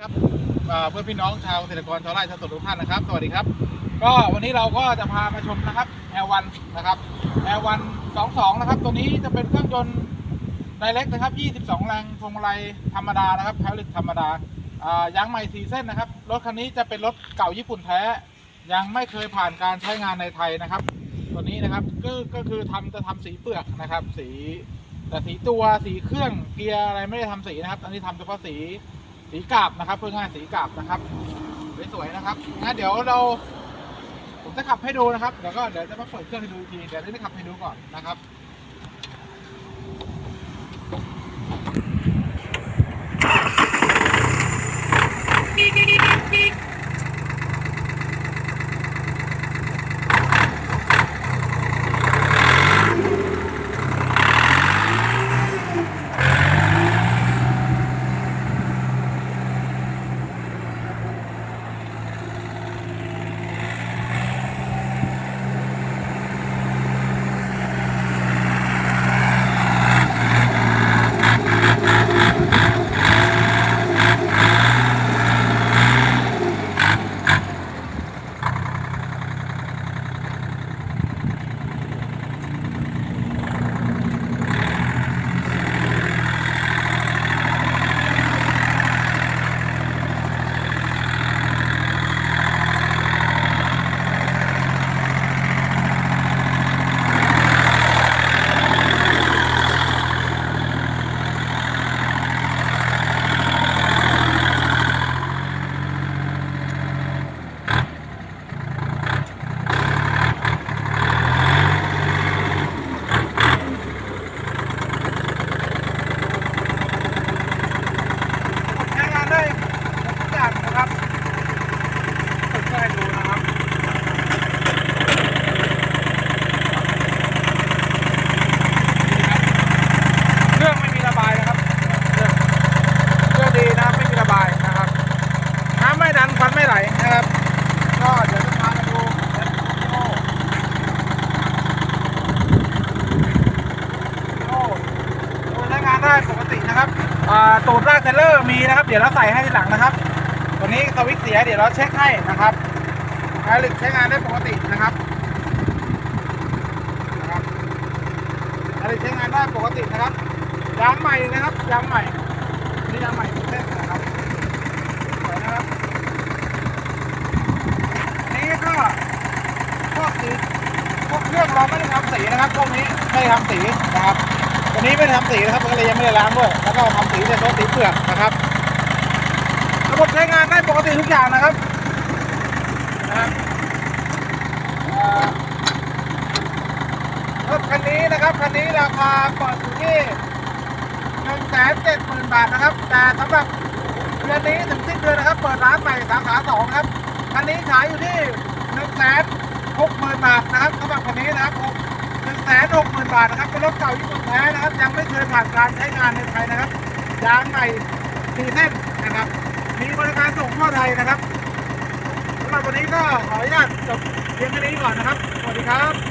ครับเอ่อเพื่อนพี่น้องชาวเกษตรกรชาวไร่ชาวสวนทุกท่านนะครับ สวัสดีครับ ก็วันนี้เราก็จะพามาชมนะครับ L1 นนะครับ L1 22นสองสองนะครับ ตัวนี้จะเป็นเครื่องยนต์ไดเรกนะครับ 22 แรงพวงมาลัยธรรมดานะครับแพลิกธรรมดาอ่ายางใหม่สีเส้นนะครับ รถคันนี้จะเป็นรถเก่าญี่ปุ่นแท้ ยังไม่เคยผ่านการใช้งานในไทยนะครับ ตัวนี้นะครับก็ก็คือทำจะทำสีเปลือกนะครับ สีแต่สีตัวสีเครื่องเกียร์อะไรไม่ได้ทำสีนะครับ อันนี้ทำเฉพาะสี สีกาบนะครับเพื่อง่ายสีกาบนะครับสวยๆนะครับงั้นเดี๋ยวเราผมจะขับให้ดูนะครับเดี๋ยวก็เดี๋ยวจะมาเปิดเครื่องให้ดูอีกทีเดี๋ยวจะขับให้ดูก่อนนะครับ ใช้งานได้ทุกอย่างนะครับเปิดเครื่องให้ดูนะครับเครื่องไม่มีระบายนะครับเครื่องเครื่องดีนะครับไม่มีระบายนะครับน้ำไม่ดันควัน ไหลนะครับ ก็เดี๋ยวจะพามาดูโอ้โอใช้งานได้ปกตินะครับอ่าตูดลากเทรลเลอร์มีนะครับ เดี๋ยวเราใส่ให้ทีหลังนะครับ ตัวนี้สวิตช์เสียเดี๋ยวเราเช็คให้นะครับไฮลิกใช้งานได้ปกตินะครับนะครับไฮลิกใช้งานได้ปกตินะครับยางใหม่นะครับยางใหม่นี่ยางใหม่ทุกเส้นนะครับสวยนะครับอันนี้ก็ พวกเครื่องเราไม่ได้ทำสีนะครับพวกนี้ไม่ได้ทำสีนะครับตัวนี้ไม่ได้ทำสีนะครับมันก็เลยยังไม่ได้ล้างด้วยแล้วก็ทำสีในโซนสีเปลือกนะครับระบบใช้งานได้ปกติทุกอย่างนะครับนะครับรถคันนี้นะครับคันนี้ราคาเปิดอยู่ที่หนึ่งแสนเจ็ดหมื่นบาทนะครับ แต่สำหรับเดือนนี้ถึงสิ้นเดือนนะครับ เปิดร้านใหม่สาขาสองครับคันนี้ขายอยู่ที่หนึ่งแสน หกหมื่นบาทนะครับสำหรับคันนี้นะครับหนึ่งแสนหกหมื่นบาทนะครับเป็นรถเก่าญี่ปุ่นแท้นะครับ ยังไม่เคยผ่านการใช้งานในไทยนะครับยางใหม่สี่เส้นนะครับ มีบริการส่งทั่วไทยนะครับสำหรับวันนี้ก็ขออนุญาตจบเพียงแค่นี้ก่อนนะครับ สวัสดีครับ